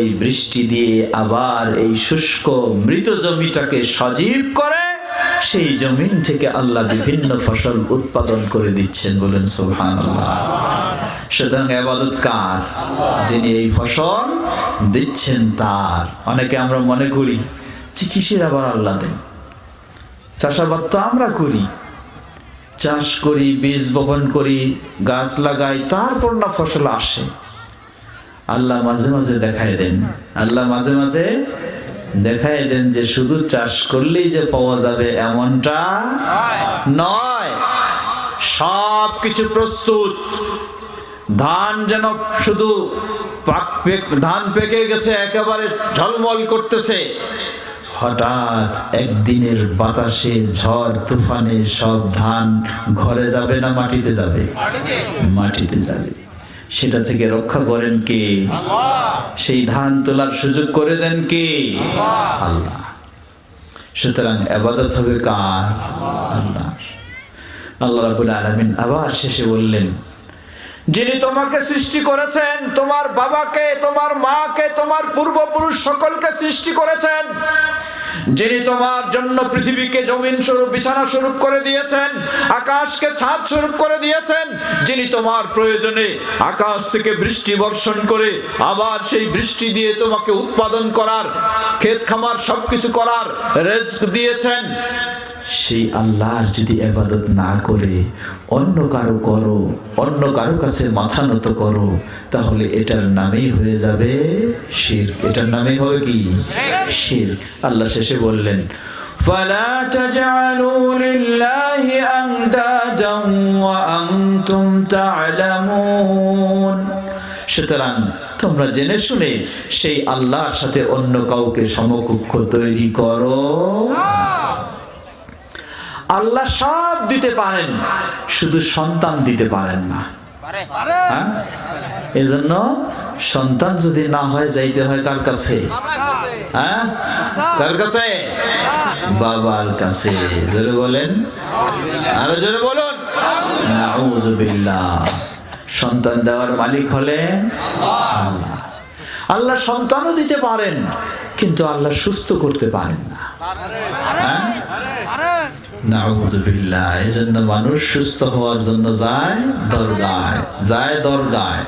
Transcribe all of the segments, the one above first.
ওই বৃষ্টি দিয়ে আবার এই শুষ্ক মৃত জমিটাকে সজীব করে, সেই জমিন থেকে আল্লাহ বিভিন্ন ফসল উৎপাদন করে দিচ্ছেন বলেন সুবহান সুতরাং যিনি এই ফসল দিচ্ছেন তার। অনেকে আমরা মনে করি চিকিৎসের আবার আল্লাহ দেন? চাষাবাদ তো আমরা করি। চাষ করি, বীজ বপন করি, গাছ লাগাই, তারপর না ফসল আসে। আল্লাহ মাঝে মাঝে দেখায় দেন। আল্লাহ মাঝে মাঝে দেখায় দেন যে শুধু চাষ করলেই যে পাওয়া যাবে এমনটা নয়। সব কিছু প্রস্তুত। ধান যেন শুধু পাক ধান পেকে গেছে, একেবারে ঝলমল করতেছে। হঠাৎ একদিনের বাতাসে ঝড়, তুফানে সব ধান ঘরে যাবে না মাটিতে যাবে? মাটিতে যাবে। সেটা থেকে রক্ষা করেন কে? সেই ধান তোলার সুযোগ করে দেন কে? আল্লাহ। সুতরাং আবাদত হবে কার? আল্লাহ। আল্লাহ। রাবুল আলমিন আবার শেষে বললেন যিনি তোমাকে সৃষ্টি করেছেন, তোমার বাবাকে, তোমার মাকে, তোমার পূর্বপুরুষ সকলকে সৃষ্টি করেছেন। যিনি তোমার জন্য পৃথিবীকে জমিন স্বরূপ, বিছানা স্বরূপ করে দিয়েছেন, আকাশকে ছাদ স্বরূপ করে দিয়েছেন, যিনি তোমার প্রয়োজনে আকাশ থেকে বৃষ্টি বর্ষণ করে আবার সেই বৃষ্টি দিয়ে তোমাকে উৎপাদন করার, ক্ষেত খামার সবকিছু করার রেস্ক দিয়েছেন। সেই আল্লাহর যদি এবাদত না করে অন্য কারো করো অন্য কারো কাছে মাথা নত করো তাহলে এটার নামেই হয়ে যাবে শির এটার নামেই হবে কি শির আল্লাহ শেষে বললেন فلا تجعلوا لله أندادا وأنتم تعلمون সুতরাং তোমরা জেনে শুনে সেই আল্লাহর সাথে অন্য কাউকে সমকক্ষ তৈরি করো আল্লাহ সব দিতে পারেন শুধু সন্তান দিতে পারেন না। হ্যাঁ? এজন্য সন্তান যদি না হয় যাইতে হয় কার কাছে? হ্যাঁ? কার কাছে? বাবার কাছে। জোরে বলেন। আরও জোরে বলুন। সন্তান দেওয়ার মালিক হলেন আল্লাহ। আল্লাহ সন্তানও দিতে পারেন কিন্তু আল্লাহ সুস্থ করতে পারেন না। হ্যাঁ? নাউযুবিল্লাহ এই জন্য মানুষ সুস্থ হওয়ার জন্য যায় দরগায় যায় দরগায়।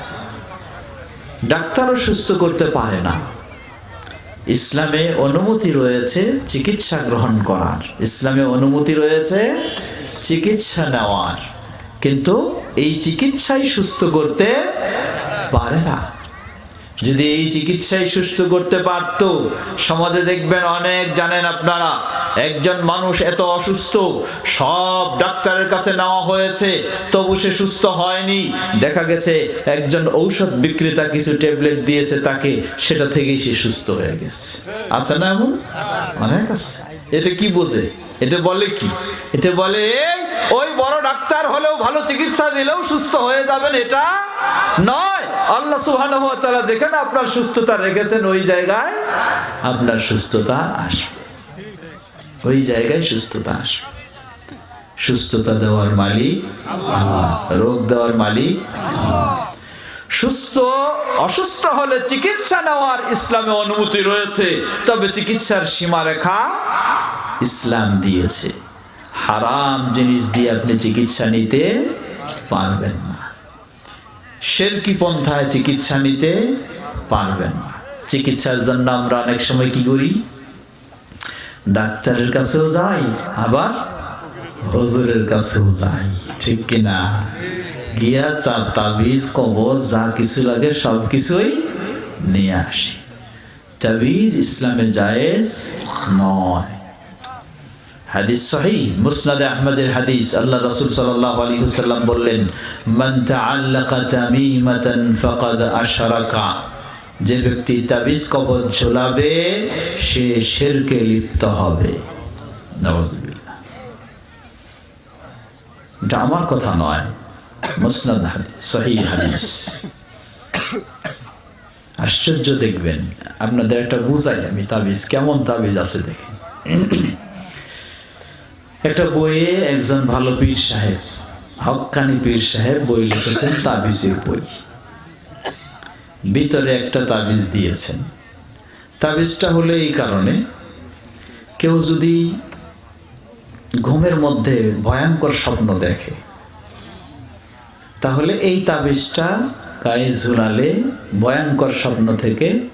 ডাক্তারও সুস্থ করতে পারে না। ইসলামে অনুমতি রয়েছে চিকিৎসা গ্রহণ করার। ইসলামে অনুমতি রয়েছে চিকিৎসা নেওয়ার। কিন্তু এই চিকিৎসাই সুস্থ করতে পারে না। যদি এই চিকিৎসায় সুস্থ করতে পারত, সমাজে দেখবেন অনেক জানেন আপনারা, একজন মানুষ এত অসুস্থ, সব ডাক্তারের কাছে নেওয়া হয়েছে, তবু সে সুস্থ হয়নি। দেখা গেছে একজন ঔষধ বিক্রেতা কিছু ট্যাবলেট দিয়েছে তাকে, সেটা থেকেই সে সুস্থ হয়ে গেছে। আছে না এমন? অনেক আছে। এটা কি বোঝে? এটা বলে কি? এটা বলে ওই বড় ডাক্তার হলেও ভালো চিকিৎসা দিলেও সুস্থ হয়ে যাবেন, এটা নয়। আল্লাহ সুবহানাহু ওয়া যেখানে আপনার সুস্থতা রেখেছেন, ওই জায়গায় আপনার সুস্থতা আসবে। ওই জায়গায় সুস্থতা আসবে। সুস্থতা দেওয়ার মালিক রোগ দেওয়ার মালিক সুস্থ, অসুস্থ হলে চিকিৎসা নেওয়ার ইসলামে অনুমতি রয়েছে, তবে চিকিৎসার সীমারেখা ইসলাম দিয়েছে। হারাম জিনিস দিয়ে আপনি চিকিৎসা নিতে পারবেন না। শেরকি পন্থায় চিকিৎসা নিতে পারবেন না। চিকিৎসার জন্য আমরা অনেক সময় কি করি? ডাক্তারের কাছেও যাই, আবার হজুরের কাছেও যাই। ঠিক কিনা গিয়া চার তাবিজ কবজ যা কিছু লাগে সব কিছুই নিয়ে আসি। তাবিজ ইসলামে জায়েজ নয়। হাদিস সহি, মুসনাদে আহমদের হাদিস। আল্লাহ রাসূল সাল্লাল্লাহু আলাইহি ওয়াসাল্লাম বললেন, মান তাআল্লাকা তামিমাতান ফাকাদ আশরাকা। যে ব্যক্তি তাবিজ কবজ ঝোলাবে, সে শিরকে লিপ্ত হবে। এটা আমার কথা নয়, মুসনাদ সহি হাদিস। আশ্চর্য দেখবেন, আপনাদের একটা বুঝাই আমি তাবিজ, কেমন তাবিজ আছে দেখেন। একটা বইয়ে একজন ভালো পীর সাহেব হক্কানি পীর সাহেব বই লিখেছেন, তাবিজের বই। ভিতরে একটা তাবিজ দিয়েছেন। তাবিজটা হলো এই কারণে, কেউ যদি ঘুমের মধ্যে ভয়ঙ্কর স্বপ্ন দেখে, তাহলে এই তাবিজটা গায়ে ঝুলালে ভয়ঙ্কর স্বপ্ন থেকে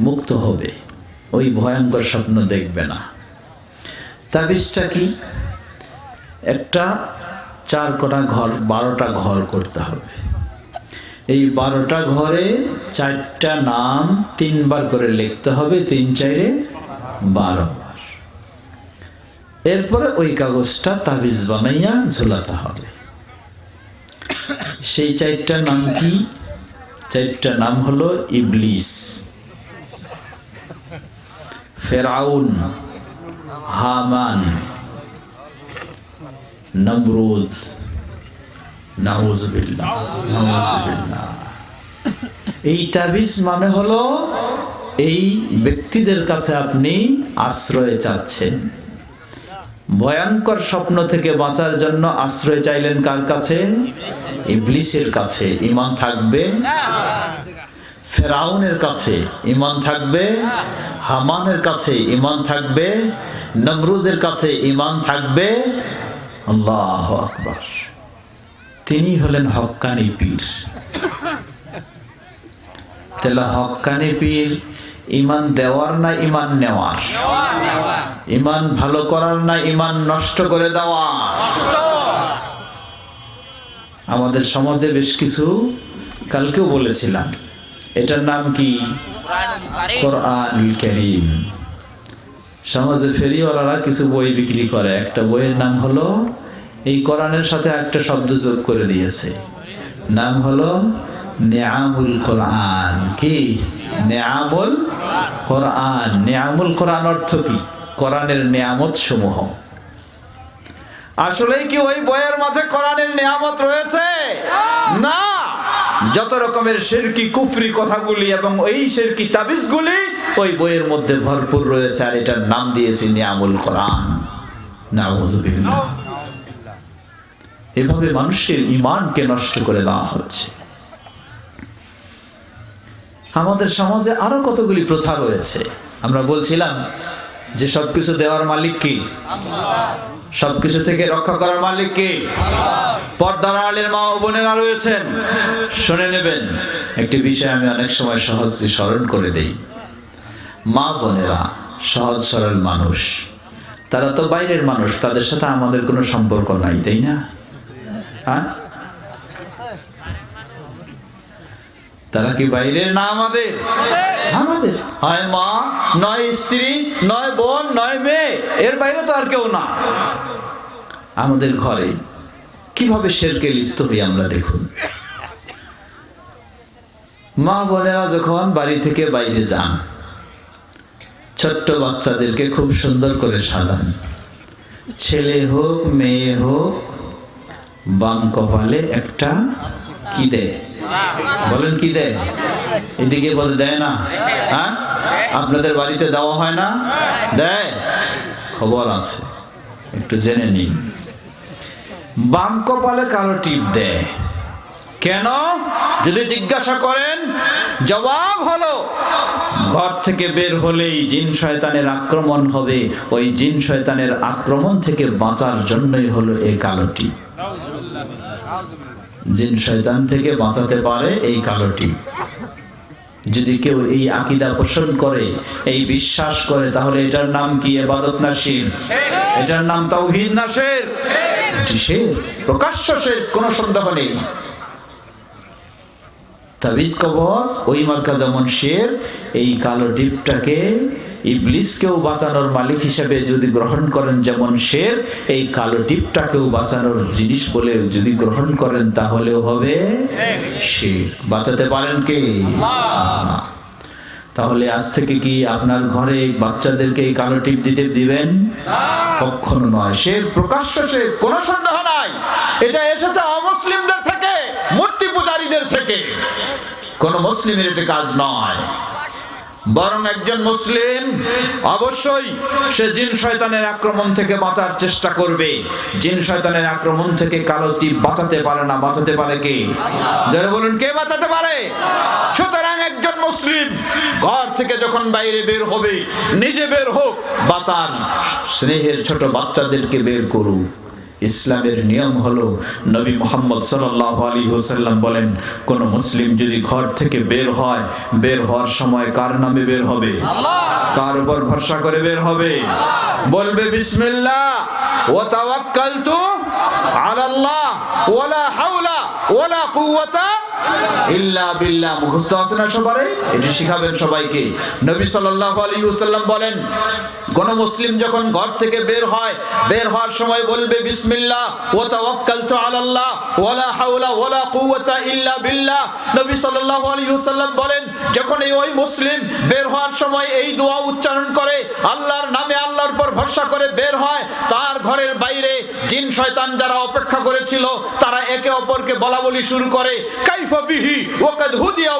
মুক্ত হবে। ওই ভয়ঙ্কর স্বপ্ন দেখবে না। তাবিজটা কি? একটা চার কোটা ঘর, বারোটা ঘর করতে হবে। এই বারোটা ঘরে চারটা নাম তিনবার করে লিখতে হবে, তিন চাইরে বারো বার। এরপরে ওই কাগজটা তাবিজ বানাইয়া ঝুলাতে হবে। সেই চারটা নাম কি? চারটা নাম হলো ইবলিস। ফেরাউন। হামান নমরুজ এই তাবিজ মানে হলো এই ব্যক্তিদের কাছে আপনি আশ্রয় চাচ্ছেন। ভয়ঙ্কর স্বপ্ন থেকে বাঁচার জন্য আশ্রয় চাইলেন কার কাছে? ইবলিসের কাছে। ইমান থাকবে ফেরাউনের কাছে। ইমান থাকবে হামানের কাছে। ইমান থাকবে নমরুদের কাছে ইমান থাকবে? আল্লাহ আকবার। তিনি হলেন হক্কানি পীর। তাহলে হক্কানি পীর ইমান দেওয়ার না ইমান নেওয়ার? ইমান ভালো করার না ইমান নষ্ট করে দেওয়া আমাদের সমাজে বেশ কিছু কালকেও বলেছিলাম। এটার নাম কি? কোরআনুল করিম। সমাজে ফেরিওয়ালারা কিছু বই বিক্রি করে। একটা বইয়ের নাম হলো, এই কোরআনের সাথে একটা শব্দ যোগ করে দিয়েছে। নাম হলো, নেয়ামুল কোরআন। কি? নেয়ামুল কোরআন। নেয়ামুল কোরআন অর্থ কি? কোরআনের নেয়ামত সমূহ। আসলেই কি ওই বইয়ের মাঝে কোরআনের নেয়ামত রয়েছে? না! যত রকমের শেরকি কুফরি কথাগুলি এবং এই শেরকি তাবিজগুলি ওই বইয়ের মধ্যে ভরপুর রয়েছে, আর এটার নাম দিয়েছি নিয়ামুল কোরআন। এভাবে মানুষের ইমানকে নষ্ট করে দেওয়া হচ্ছে। আমাদের সমাজে আরও কতগুলি প্রথা রয়েছে। আমরা বলছিলাম যে সবকিছু দেওয়ার মালিক কি? সবকিছু থেকে রক্ষা করার মালিক কে? পর্দার আলের মা ও বোনেরা রয়েছেন। শুনে নেবেন, একটি বিষয় আমি অনেক সময় সহজ স্মরণ করে দেই। মা বোনেরা, সহজ সরল মানুষ। তারা তো বাইরের মানুষ, তাদের সাথে আমাদের কোনো সম্পর্ক নাই, তাই না? হ্যাঁ? তারা কি বাইরের না আমাদের? আমাদের। হয় মা, নয় স্ত্রী, নয় বোন, নয় মেয়ে, এর বাইরে তো আর কেউ না। আমাদের ঘরে কীভাবে শেরকে লিপ্ত হই আমরা দেখুন। মা বোনেরা যখন বাড়ি থেকে বাইরে যান ছোট্ট বাচ্চাদেরকে খুব সুন্দর করে সাজান। ছেলে হোক, মেয়ে হোক, বাম কপালে একটা কি দেয়? বলেন কি দেয়? এদিকে বলে, দেয় না। হ্যাঁ? আপনাদের বাড়িতে দেওয়া হয় না? দেয়। খবর আছে। একটু জেনে নিন। বাম কপালে কালো টিপ দেয়? কেন? যদি জিজ্ঞাসা করেন, জবাব হলো, ঘর থেকে বের হলেই জিন শয়তানের আক্রমণ হবে। ওই জিন শয়তানের আক্রমণ থেকে বাঁচার জন্যই হলো এই কালো টিপ জিন শয়তান থেকে বাঁচাতে পারে এই কালোটি। যদি কেউ এই আকিদা পোষণ করে, এই বিশ্বাস করে, তাহলে এটার নাম কি? এবাদত না শির? এটার নাম তাওহীদ না শের। প্রকাশ্য শের, কোনো সন্দেহ নেই। তাবিজ কবচ ওই মার্কা যেমন শের এই কালো ডিপটাকে ইবলিসকেও বাঁচানোর মালিক হিসেবে যদি গ্রহণ করেন যেমন শের এই কালো টিপটাকেও বাঁচানোর জিনিস বলে যদি গ্রহণ করেন তাহলেও হবে শের। বাঁচাতে পারেন কে? তাহলে আজ থেকে কি আপনার ঘরে বাচ্চাদেরকে এই কালো টিপ দিতে দিবেন? কখনো নয়। সে প্রকাশ্য সে কোনো সন্দেহ নাই। এটা এসেছে অমুসলিমদের থেকে মূর্তি থেকে। কোন মুসলিমের এটা কাজ নয়। বরং একজন মুসলিম অবশ্যই সে জিন শয়তানের আক্রমণ থেকে বাঁচার চেষ্টা করবে। জিন শয়তানের আক্রমণ থেকে কালোটি বাঁচাতে পারে না, বাঁচাতে পারে কে? যারা বলুন, কে বাঁচাতে পারে? সুতরাং একজন মুসলিম ঘর থেকে যখন বাইরে বের হবে, নিজে বের হোক, বা তার স্নেহের ছোট বাচ্চাদেরকে বের করুক। ইসলামের নিয়ম হলো নবী মোহাম্মদ সাল্লাল্লাহু আলাইহি ওয়াসাল্লাম বলেন কোন মুসলিম যদি ঘর থেকে বের হয় বের হওয়ার সময় কার নামে বের হবে? কার উপর ভরসা করে বের হবে? বলবে বিসমিল্লাহ ওয়া তাওয়াক্কালতু আলাল্লাহ ওয়ালা হাওলা ওয়ালা কুওয়াতা ইল্লা বিল্লাহ। মুখস্থ আছে না সবারে এটি শিখাবেন সবাইকে। নবী সাল্লাল্লাহু আলাইহি ওয়াসাল্লাম বলেন কোন মুসলিম যখন ঘর থেকে বের হয়, বের হওয়ার সময় বলবে ওয়াসাল্লাম বলেন ওই মুসলিম বের হওয়ার সময় এই উচ্চারণ করে, আল্লাহর নামে আল্লাহর ভরসা করে বের হয়, তার ঘরের বাইরে জিন, শয়তান যারা অপেক্ষা করেছিল, তারা একে অপরকে বলা বলি শুরু করে, কাইফা বিহি হুদিয়া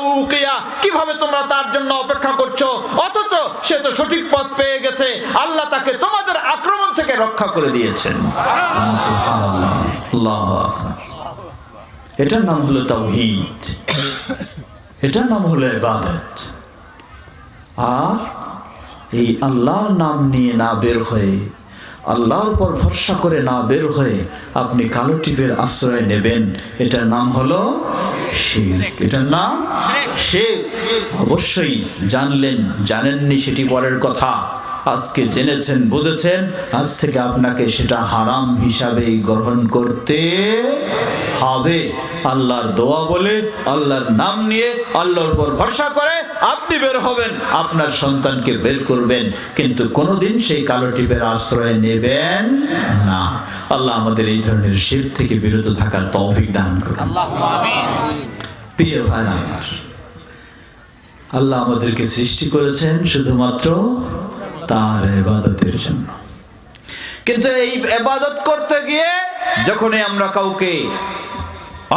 কীভাবে তোমরা তার জন্য অপেক্ষা করছ? অথচ সে তো সঠিক পথ পেয়ে গেছে। আল্লাহ তাকে তোমাদের আক্রমণ থেকে রক্ষা করে দিয়েছেন। এটার নাম হলো তাওহীদ। এটার নাম হলো ইবাদত। আর এই আল্লাহর নাম নিয়ে না বের হয়ে, আল্লাহর উপর ভরসা করে না বের হয়ে আপনি কালো টিপের আশ্রয় নেবেন, এটার নাম হলো শিরক। এটার নাম শেখ অবশ্যই জানলেন, জানেননি সেটি পরের কথা। আজকে জেনেছেন বুঝেছেন? আজ থেকে আপনাকে সেটা হারাম হিসাবেই গ্রহণ করতে হবে। আল্লাহর দোয়া বলে আল্লাহর নাম নিয়ে আল্লাহর উপর ভরসা করে আপনি বের হবেন আপনার সন্তানকে বের করবেন। কিন্তু কোনোদিন সেই কালো টিপের আশ্রয় নেবেন না। আল্লাহ আমাদের এই ধরনের শির থেকে বিরত থাকার তৌফিক দান করুন। প্রিয় ভাই আমার আল্লাহ আমাদেরকে সৃষ্টি করেছেন শুধুমাত্র তার এবাদতের জন্য। কিন্তু এই এবাদত করতে গিয়ে যখনই আমরা কাউকে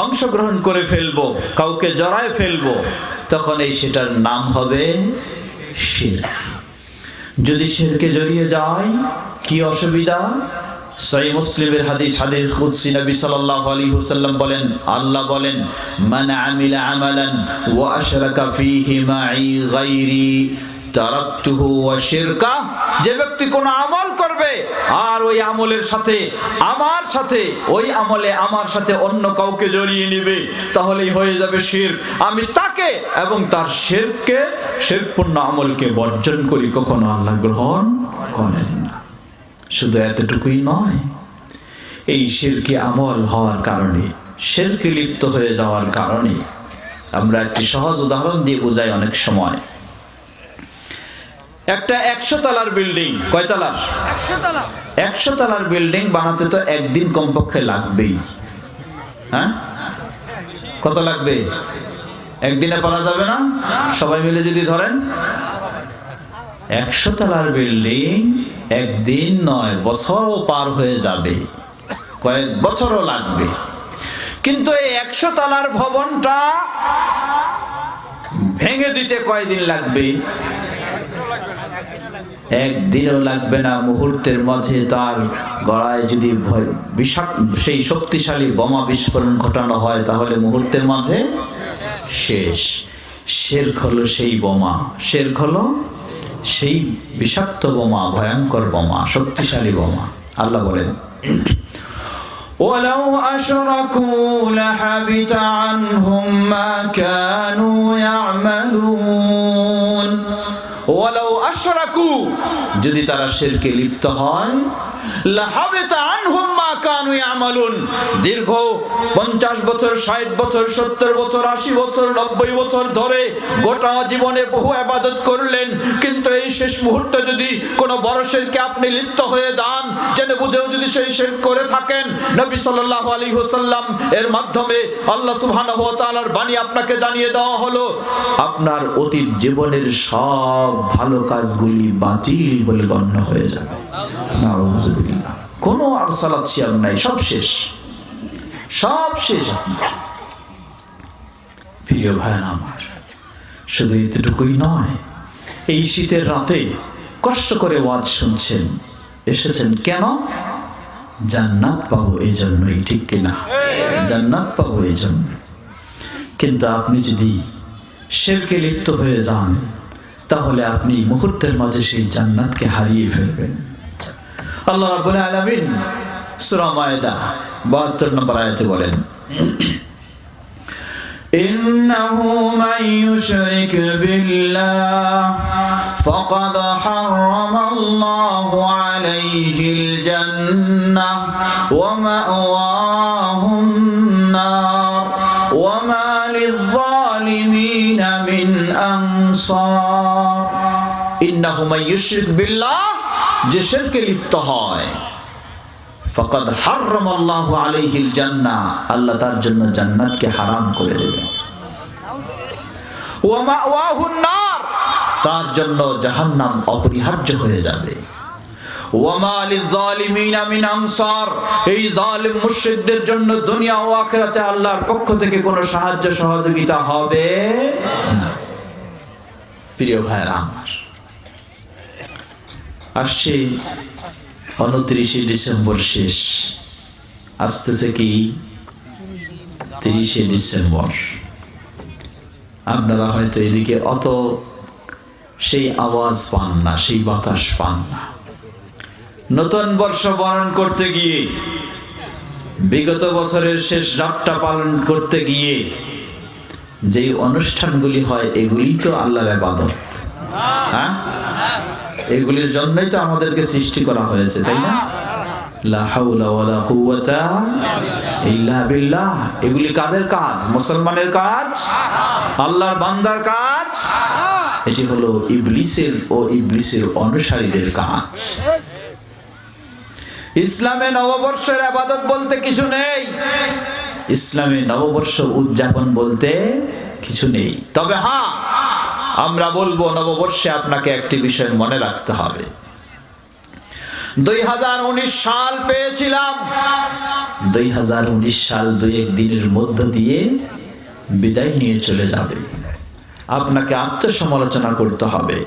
অংশগ্রহণ করে ফেলব, কাউকে জড়ায় ফেলব তখন এই সেটার নাম হবে শির যদি শিরকে জড়িয়ে যায়, কি অসুবিধা? সহি মুসলিমের হাদিস হাদিস কুদসি নবী সাল্লাল্লাহু আলাইহি ওয়াসাল্লাম বলেন, আল্লাহ বলেন, মান আমিলা আমালান ওয়া আশরাকা ফীহি মাই গায়রি যে ব্যক্তি কোন আমল করবে আর ওই আমলের সাথে আমার সাথে, ওই আমলে আমার সাথে অন্য কাউকে জড়িয়ে নেবে, তাহলেই হয়ে যাবে শির। আমি তাকে এবং তার শিরকে, শিরপূর্ণ আমলকে বর্জন করি, কখনো আল্লাহ গ্রহণ করেন না। শুধু এতটুকুই নয়, এই শিরকে আমল হওয়ার কারণে, শিরকে লিপ্ত হয়ে যাওয়ার কারণে, আমরা একটি সহজ উদাহরণ দিয়ে বোঝাই অনেক সময়। একটা একশো তলার বিল্ডিং কয় তলার একশো তালার বিল্ডিং বানাতে তো একদিন কমপক্ষে লাগবেই। হ্যাঁ? কত লাগবে? একদিনে পারা যাবে না? সবাই মিলে যদি ধরেন একশো তলার বিল্ডিং একদিন নয় বছরও পার হয়ে যাবে। কয়েক বছরও লাগবে। কিন্তু এই একশো তালার ভবনটা ভেঙে দিতে কয়দিন লাগবে? একদিনও লাগবে না মুহূর্তের মাঝে তার গলায় যদি ভয়- বিষাক্ত সেই শক্তিশালী বোমা বিস্ফোরণ ঘটানো হয় তাহলে মুহূর্তের মাঝে শেষ শের হলো সেই বোমা শের হলো সেই বিষাক্ত বোমা ভয়ঙ্কর বোমা শক্তিশালী বোমা আল্লাহ বলেন ولو أشركوا لحبط عنهم ما كانوا يعملون ولو أشركوا যদি তারা শেরকে লিপ্ত হয় লাহাবে তা মা দীর্ঘ 50 বছর 60 বছর 70 বছর 80 বছর 90 বছর ধরে গোটা জীবনে বহু ইবাদত করলেন। কিন্তু এই শেষ মুহূর্তে যদি কোনো আপনি লিপ্ত হয়ে যান, জেনে বুঝেও যদি সেই করে থাকেন, নবী আলাইহি ওয়াসাল্লাম এর মাধ্যমে আল্লাহ বাণী আপনাকে জানিয়ে দেওয়া হলো, আপনার অতীত জীবনের সব ভালো কাজগুলি বাতিল বলে গণ্য হয়ে যাবে। নাউযুবিল্লাহ কোনো আর সালাত সিয়াম নাই, সব শেষ। সব শেষ প্রিয় ভাই আমার, শুধু এতটুকুই নয়, এই শীতের রাতে কষ্ট করে ওয়াজ শুনছেন, এসেছেন কেন? জান্নাত পাবো এই জন্যই ঠিক কিনা জান্নাত পাবো এই জন্য কিন্তু আপনি যদি শেরকে লিপ্ত হয়ে যান, তাহলে আপনি মুহূর্তের মাঝে সেই জান্নাতকে হারিয়ে ফেলবেন। আল্লাহ রাব্বুল আলামিন সূরা মায়দা 72 নম্বর আয়াতে বলেন إنه من يشرك بالله فقد حرم الله عليه الجنة ومأواه النار وما للظالمين من أنصار إنه من يشرك بالله যে শিরকে লিপ্ত হয়। ফকদ হাররাম আল্লাহ আলাইহিল জান্নাহ। আল্লাহ তার জন্য জান্নাতকে হারাম করে নার। তার জন্য জাহান্নাম অপরিহার্য হয়ে যাবে। এই জালিম মুশরিকদের জন্য দুনিয়া ও আখিরাতে আল্লাহর পক্ষ থেকে কোনো সাহায্য সহযোগিতা হবে প্রিয় ভাইরা আসছে উনত্রিশে ডিসেম্বর শেষ। আসতেছে কি? তিরিশে ডিসেম্বর। আপনারা হয়তো এদিকে অত সেই আওয়াজ পান না, সেই বাতাস পান না। নতুন বর্ষ বরণ করতে গিয়ে, বিগত বছরের শেষ রাতটা পালন করতে গিয়ে যে অনুষ্ঠানগুলি হয়, এগুলি তো আল্লাহর আবাদত হ্যাঁ? এগুলির জন্যই তো আমাদেরকে সৃষ্টি করা হয়েছে, তাই না? এগুলি কাদের কাজ? মুসলমানের কাজ? আল্লাহর বান্দার কাজ? এটি হলো ইবলিসের ও ইবলিসের অনুসারীদের কাজ। ইসলামে নববর্ষের আবাদত বলতে কিছু নেই। ইসলামে নববর্ষ উদযাপন বলতে কিছু নেই। তবে হ্যাঁ আমরা বলব, নববর্ষে আপনাকে একটি বিষয় মনে রাখতে হবে। দুই হাজার উনিশ সাল পেয়েছিলাম। দুই হাজার উনিশ সাল দুই এক দিনের মধ্য দিয়ে বিদায় নিয়ে চলে যাবে। আপনাকে আত্মসমালোচনা করতে হবে।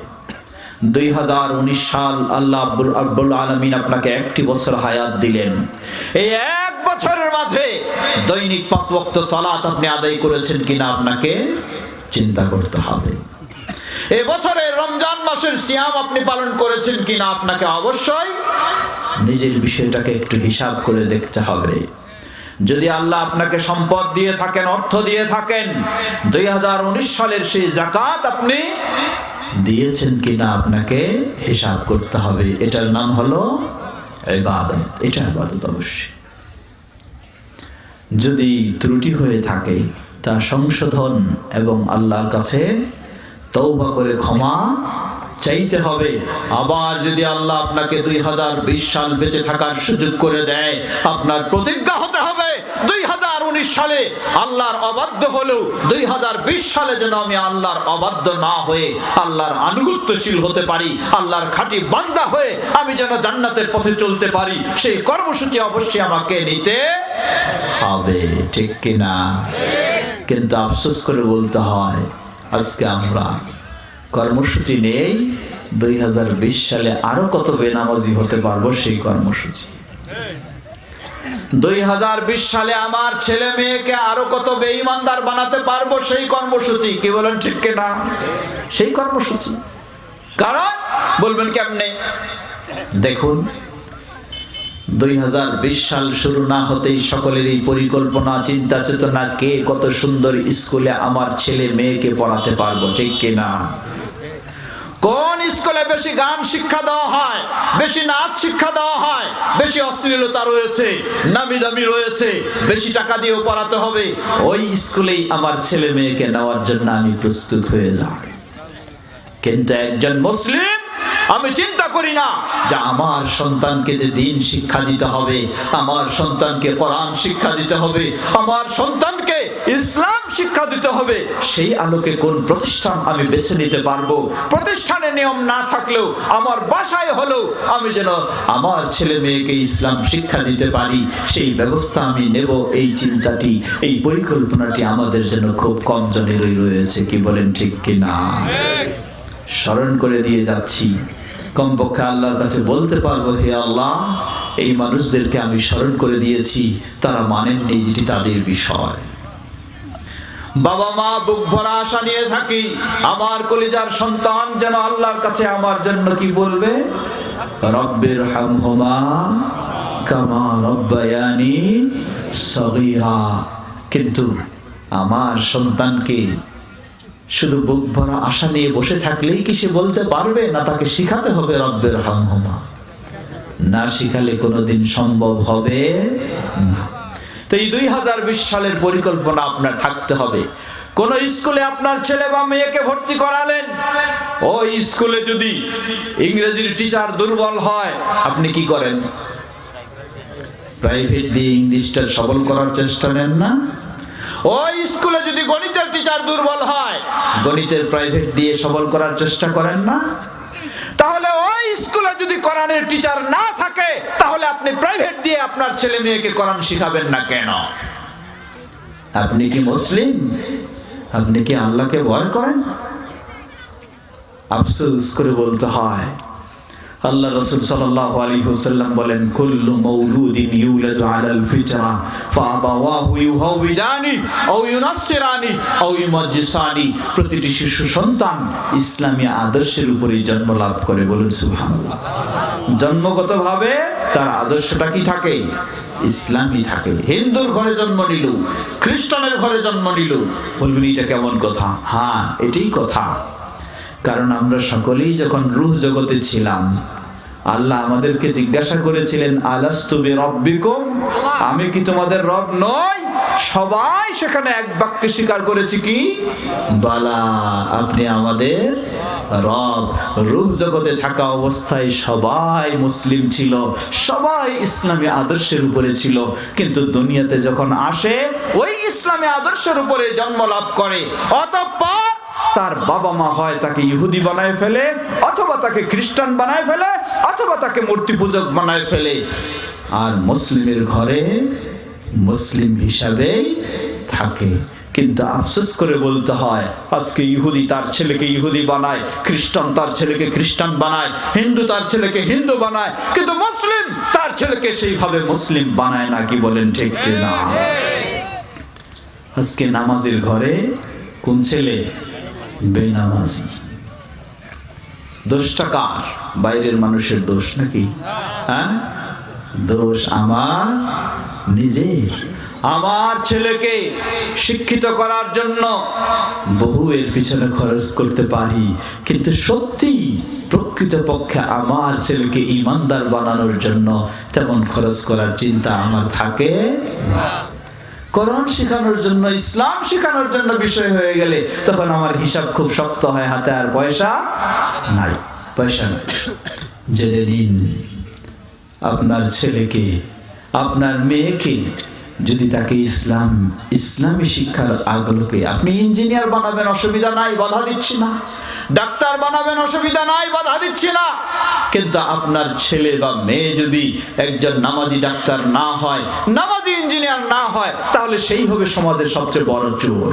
দুই হাজার উনিশ সাল আল্লাহ আব্বুল আব্বুল আলমিন আপনাকে একটি বছর হায়াত দিলেন। এই এক বছরের মাঝে দৈনিক পাঁচ বক্ত সালাত আপনি আদায় করেছেন কিনা আপনাকে চিন্তা করতে হবে। এবছরে রমজান মাসের সিয়াম আপনি পালন করেছেন কিনা আপনাকে অবশ্যই নিজের বিষয়টাকে একটু হিসাব করে দেখতে হবে। যদি আল্লাহ আপনাকে সম্পদ দিয়ে থাকেন, অর্থ দিয়ে থাকেন, দুই হাজার উনিশ সালের সেই জাকাত আপনি দিয়েছেন কিনা আপনাকে হিসাব করতে হবে। এটার নাম হলো এটা ইবাদত অবশ্যই। যদি ত্রুটি হয়ে থাকে, তা সংশোধন এবং আল্লাহর কাছে তৌবা করে ক্ষমা চাইতে হবে। আবার যদি আল্লাহ আপনাকে দুই হাজার বিশ সাল বেঁচে থাকার সুযোগ করে দেয়, আপনার প্রতিজ্ঞা হতে হবে, দুই হাজার উনিশ সালে আল্লাহর অবাধ্য হলেও দুই হাজার বিশ সালে যেন আমি আল্লাহর অবাধ্য না হয়ে আল্লাহর আনুগত্যশীল হতে পারি, আল্লাহর খাঁটি বান্দা হয়ে আমি যেন জান্নাতের পথে চলতে পারি, সেই কর্মসূচি অবশ্যই আমাকে নিতে হবে। ঠিক কিনা? কিন্তু আফসোস করে বলতে হয় আজকে আমরা কর্মসূচি নেই। দুই হাজার বিশ সালে আরও কত বেনামাজি হতে পারব সেই কর্মসূচি। দুই হাজার বিশ সালে আমার ছেলে মেয়েকে আরও কত বেঈমানদার বানাতে পারব সেই কর্মসূচি। কি বলেন ঠিক না সেই কর্মসূচি। কারণ বলবেন কেমনে? দেখুন দুই সাল শুরু না হতেই সকলের এই পরিকল্পনা, চিন্তা, চেতনা, কে কত সুন্দর স্কুলে আমার ছেলে মেয়েকে পড়াতে পারব, ঠিক কিনা? কোন স্কুলে বেশি গান শিক্ষা দেওয়া হয়, বেশি নাচ শিক্ষা দেওয়া হয়, বেশি অশ্লীলতা রয়েছে নামি দামি রয়েছে, বেশি টাকা দিয়েও পড়াতে হবে, ওই স্কুলেই আমার ছেলে মেয়েকে নেওয়ার জন্য আমি প্রস্তুত হয়ে যাব কিন্তু একজন মুসলিম, আমি চিন্তা করি না। যে আমার সন্তানকে যে দিন শিক্ষা দিতে হবে আমার সন্তানকে কোরআন শিক্ষা দিতে হবে আমার সন্তানকে ইসলাম শিক্ষা দিতে হবে সেই আলোকে কোন প্রতিষ্ঠান আমি বেছে নিতে পারব? প্রতিষ্ঠানে নিয়ম না থাকলেও আমার বাসায় হলেও আমি যেন আমার ছেলে মেয়েকে ইসলাম শিক্ষা দিতে পারি সেই ব্যবস্থা আমি নেব। এই চিন্তাটি এই পরিকল্পনাটি আমাদের জন্য খুব কম জনেরই রয়েছে কি বলেন ঠিক কিনা? স্মরণ করে দিয়ে যাচ্ছি। কমপক্ষে আল্লাহর কাছে বলতে পারব, হে আল্লাহ, এই মানুষদেরকে আমি স্মরণ করে দিয়েছি, তারা মানেননি যেটি তাদের বিষয়। বাবা মা, বুক ভরা আশা নিয়ে থাকি, আমার কলিজার সন্তান যেন আল্লাহর কাছে আমার জন্য কি বলবে? রব্বের হামহুমা কামা রব্বায়ানি সগীরা। কিন্তু আমার সন্তানকে শুধু বুক ভরা আশা নিয়ে বসে থাকলেই কি সে বলতে পারবে? না, তাকে শিখাতে হবে রব্বের হামহুমা। না শিখালে কোনোদিন সম্ভব হবে তো এই দুই হাজার বিশ সালের পরিকল্পনা আপনার থাকতে হবে। কোন স্কুলে আপনার ছেলে বা মেয়েকে ভর্তি করালেন? ওই স্কুলে যদি ইংরেজির টিচার দুর্বল হয়, আপনি কি করেন? প্রাইভেট দিয়ে ইংলিশটা সবল করার চেষ্টা নেন না? ওই স্কুলে যদি গণিতের টিচার দুর্বল হয়, গণিতের প্রাইভেট দিয়ে সবল করার চেষ্টা করেন না? তাহলে ওই স্কুলে যদি কোরআনের টিচার না থাকে, তাহলে আপনি প্রাইভেট দিয়ে আপনার ছেলে মেয়েকে কোরআন শিখাবেন না কেন? আপনি কি মুসলিম? আপনি কি আল্লাহকে ভয় করেন? আফসোস করে বলতে হয় আল্লাহ রসুল সাল্লাল্লাহু আলাইহি ওয়াসাল্লাম বলেন, কুল্লু মাউলুদিন ইউলাদু আলাল ফিতরা, ফাআবাওয়াহু ইউহাউইদানি আও ইউনাসসিরানি আও ইউমাজ্জিসানি প্রতিটি শিশু সন্তান ইসলামী আদর্শের উপরেই জন্ম লাভ করে। বলুন সুবহানাল্লাহ। জন্মগতভাবে তার আদর্শটা কি থাকে? ইসলামই থাকে। হিন্দুর ঘরে জন্ম নিল, খ্রিস্টানের ঘরে জন্ম নিল। বলবেন, এটা কেমন কথা? হ্যাঁ এটাই কথা। কারণ আমরা সকলেই যখন রুহ জগতে ছিলাম আল্লাহ আমাদেরকে জিজ্ঞাসা করেছিলেন আলাস্তুবি রব্বিকুম আমি কি তোমাদের রব নই? সবাই সেখানে এক বাক্যে স্বীকার করেছি কি? বালা আপনি আমাদের রব। রূহ জগতে থাকা অবস্থায় সবাই মুসলিম ছিল সবাই ইসলামী আদর্শের উপরে ছিল। কিন্তু দুনিয়াতে যখন আসে ওই ইসলামী আদর্শের উপরে জন্ম লাভ করে। অতঃপর তার বাবা মা হয় তাকে ইহুদি বানায় ফেলে, অথবা তাকে খ্রিস্টান বানায় ফেলে, অথবা তাকে মূর্তি পূজক বানায় ফেলে। আর মুসলিমের ঘরে মুসলিম হিসাবেই থাকে। কিন্তু আফসোস করে বলতে হয়, আজকে ইহুদি তার ছেলেকে ইহুদি বানায়, খ্রিস্টান তার ছেলেকে খ্রিস্টান বানায়, হিন্দু তার ছেলেকে হিন্দু বানায়, কিন্তু মুসলিম তার ছেলেকে সেইভাবে মুসলিম বানায় না, কি বলেন ঠিক না আজকে নামাজের ঘরে কোন ছেলে বেনামাজি। দোষটা কার? বাইরের মানুষের দোষ নাকি? হ্যাঁ? দোষ আমার নিজের। আমার ছেলেকে শিক্ষিত করার জন্য বহু এর পিছনে খরচ করতে পারি, কিন্তু সত্যি প্রকৃত পক্ষে আমার ছেলেকে ইমানদার বানানোর জন্য তেমন খরচ করার চিন্তা আমার থাকে না। কোরআন শেখানোর জন্য, ইসলাম শেখানোর জন্য বিষয় হয়ে গেলে তখন আমার হিসাব খুব শক্ত হয়, হাতে আর পয়সা নাই। পয়সা নাই। জেনে নিন, আপনার ছেলেকে, আপনার মেয়েকে, যদি তাকে ইসলাম, ইসলামী শিক্ষার আগ্রহকে, আপনি ইঞ্জিনিয়ার বানাবেন, অসুবিধা নাই, বাধা দিচ্ছি না। ডাক্তার বানাবেন, অসুবিধা নাই, বাধা দিচ্ছি না। কিন্তু আপনার ছেলে বা মেয়ে যদি একজন নামাজি ডাক্তার না হয়, নামাজি ইঞ্জিনিয়ার না হয়, তাহলে সেই হবে সমাজের সবচেয়ে বড় চোর।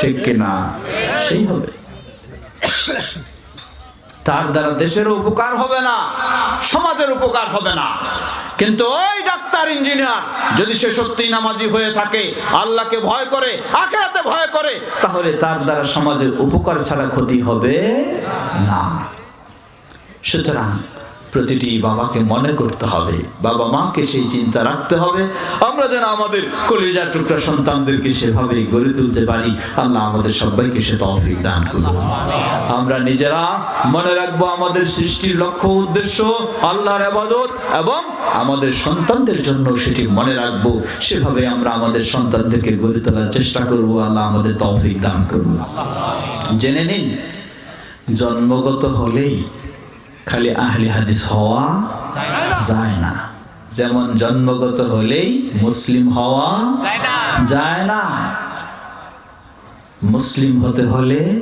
ঠিক কিনা সেই হবে। তার দ্বারা দেশেরও উপকার হবে না, সমাজের উপকার হবে না। কিন্তু ওই ডাক্তার, ইঞ্জিনিয়ার, যদি সে সত্যি নামাজি হয়ে থাকে, আল্লাহকে ভয় করে, আখেরাতে ভয় করে, তাহলে তার দ্বারা সমাজের উপকার ছাড়া ক্ষতি হবে না। সুতরাং প্রতিটি বাবাকে মনে করতে হবে, বাবা মাকে সেই চিন্তা রাখতে হবে। আমরা যেন আমাদের কলিজার টুকরা সন্তানদেরকে সেভাবে গড়ে তুলতে পারি, আল্লাহ আমাদের সবাইকে সে তৌফিক দান করুন। আমরা নিজেরা মনে রাখব আমাদের সৃষ্টির লক্ষ্য উদ্দেশ্য, আল্লাহর আবাদত, এবং আমাদের সন্তানদের জন্য সেটি মনে রাখব। সেভাবে আমরা আমাদের সন্তানদেরকে গড়ে তোলার চেষ্টা করব, আল্লাহ আমাদের তৌফিক দান করুন। জেনে নিন, জন্মগত হলেই খালি আহলি হাদিস হওয়া যায় না। যেমন জন্মগত হলেই মুসলিম হওয়া যায় না। মুসলিম হতে হলে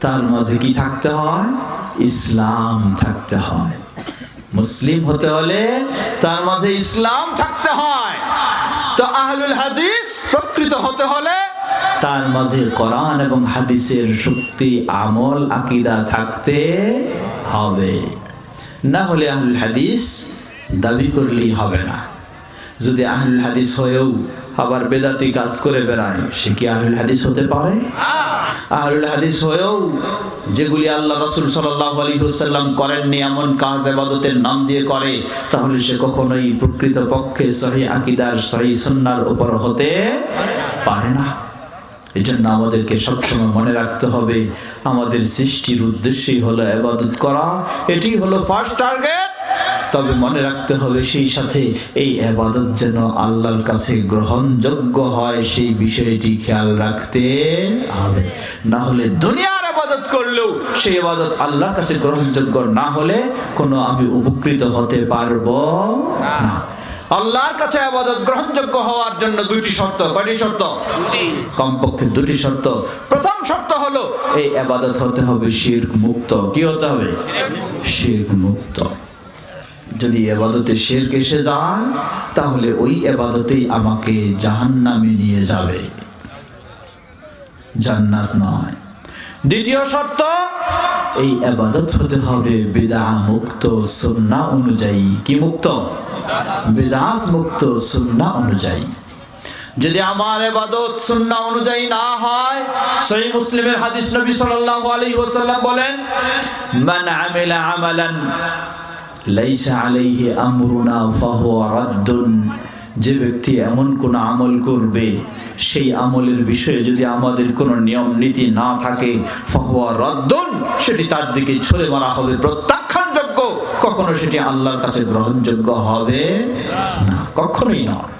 তার মাঝে কি থাকতে হয়? ইসলাম থাকতে হয়। মুসলিম হতে হলে তার মাঝে ইসলাম থাকতে হয়। তো আহলুল হাদিস প্রকৃত হতে হলে তার মাঝে কোরআন এবং হাদিসের শক্তি, আমল, আকিদা থাকতে হবে। না হলে আহুল হাদিস দাবি করলেই হবে না। যদি আহুল হাদিস হয়েও আবার বেদাতি কাজ করে বেড়ায়, সে কি আহুল হাদিস হতে পারে? আহুল হাদিস হয়েও যেগুলি আল্লাহ রসুল সাল্লাহ আলী হুসাল্লাম করেননি, এমন কাজ এবাদতের নাম দিয়ে করে, তাহলে সে কখনোই প্রকৃত পক্ষে সহি আকিদার, সহি সন্ন্যার উপর হতে পারে না। এই জন্য আমাদেরকে সবসময় মনে রাখতে হবে, আমাদের সৃষ্টির উদ্দেশ্যই হলো এবাদত করা এটি হলো ফার্স্ট টার্গেট তবে মনে রাখতে হবে সেই সাথে এই এবাদত যেন আল্লাহর কাছে গ্রহণযোগ্য হয়, সেই বিষয়টি খেয়াল রাখতে হবে। না হলে দুনিয়ার আবাদত করলেও সেই আবাদত আল্লাহর কাছে গ্রহণযোগ্য না হলে কোনো আমি উপকৃত হতে পারব না। আল্লাহর কাছে আবাদত গ্রহণযোগ্য হওয়ার জন্য দুইটি শর্ত। কয়টি শর্ত? কমপক্ষে দুটি শর্ত। প্রথম শর্ত হলো এই আবাদত হতে হবে শিরক মুক্ত। কি হতে হবে? শিরক মুক্ত। যদি এবাদতে শেরক এসে যায় তাহলে ওই এবাদতেই আমাকে জাহান্নামে নিয়ে যাবে। জান্নাত নয়। দ্বিতীয় শর্ত এই আবাদত হতে হবে বেদা মুক্ত সুন্না অনুযায়ী। কি মুক্ত? বেদাত মুক্ত সুন্না অনুযায়ী। যদি আমার এবাদত সুন্না অনুযায়ী না হয়, সহি মুসলিমের হাদিস নবী সাল্লাল্লাহু আলাইহি ওয়াসাল্লাম বলেন, মান আমিলা আমালান, লাইসা আলাইহি আমরুনা ফাহুয়া রাদ্দুন। যে ব্যক্তি এমন কোনো আমল করবে, সেই আমলের বিষয়ে যদি আমাদের কোনো নিয়ম, নীতি না থাকে, ফহুয়া রদ্দন, সেটি তার দিকে ছড়ে মারা হবে। প্রত্যাখ্যানযোগ্য। কখনো সেটি আল্লাহর কাছে গ্রহণযোগ্য হবে না। কখনোই নয়।